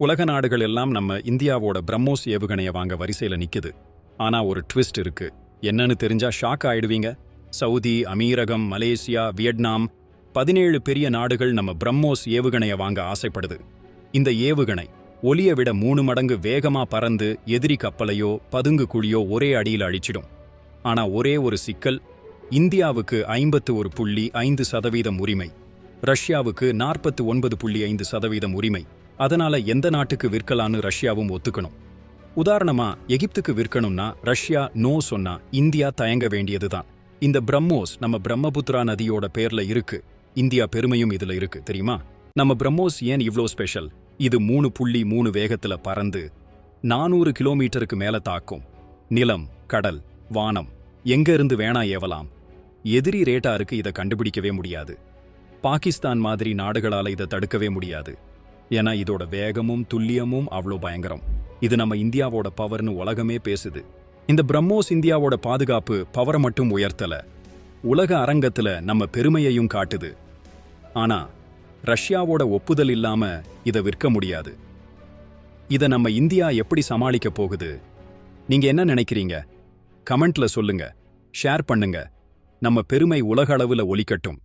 உலக நாடுகள் எல்லாம் நம்ம இந்தியாவோட பிரம்மோஸ் ஏவுகணையை வாங்க வரிசையில நிக்குது. ஆனா ஒரு ட்விஸ்ட் இருக்கு. என்னன்னு தெரிஞ்சா ஷாக் ஆயிடுவீங்க. சவுதி அமீரகம் மலேசியா வியட்நாம் பதினேழு பெரிய நாடுகள் நம்ம பிரம்மோஸ் ஏவுகணைய வாங்க ஆசைப்படுது. இந்த ஏவுகணை ஒலியை விட மூணு மடங்கு வேகமா பறந்து எதிரி கப்பலையோ பதுங்கு குழியோ ஒரே அடியில் அழிச்சிடும். ஆனா ஒரே ஒரு சிக்கல் இந்தியாவுக்கு ஐம்பத்து ஒரு புள்ளி ஐந்து சதவீதம் உரிமை ரஷ்யாவுக்கு நாற்பத்து ஒன்பது புள்ளி ஐந்து சதவீதம் உரிமை. அதனால எந்த நாட்டுக்கு விற்கலான்னு ரஷ்யாவும் ஒத்துக்கணும். உதாரணமா எகிப்துக்கு விற்கணும்னா ரஷ்யா நோ சொன்னா இந்தியா தயங்க வேண்டியதுதான். இந்த பிரம்மோஸ் நம்ம பிரம்மபுத்திரா நதியோட பேர்ல இருக்கு. இந்தியா பெருமையும் இதுல இருக்கு தெரியுமா? நம்ம பிரம்மோஸ் ஏன் இவ்ளோ ஸ்பெஷல் இது மூணு புள்ளி மூணு வேகத்துல பறந்து நானூறு கிலோமீட்டருக்கு மேல தாக்கும். நிலம் கடல் வானம் எங்க இருந்து வேணா ஏவலாம். எதிரி ரேட்டாருக்கு இதை கண்டுபிடிக்கவே முடியாது. பாகிஸ்தான் மாதிரி நாடுகளால இதை தடுக்கவே முடியாது. ஏன்னா இதோட வேகமும் துல்லியமும் அவ்வளோ பயங்கரம். இது நம்ம இந்தியாவோட பவர்னு உலகமே பேசுது. இந்த பிரம்மோஸ் இந்தியாவோட பாதுகாப்பு பவரை மட்டும் உயர்த்தல. உலக அரங்கத்துல நம்ம பெருமையையும் காட்டுது. ஆனா ரஷ்யாவோட ஒப்புதல் இல்லாம இதை விற்க முடியாது. இதை நம்ம இந்தியா எப்படி சமாளிக்க போகுது? நீங்க என்ன நினைக்கிறீங்க? கமெண்ட்ல சொல்லுங்க. ஷேர் பண்ணுங்க. நம்ம பெருமை உலக அளவில் ஒலிக்கட்டும்.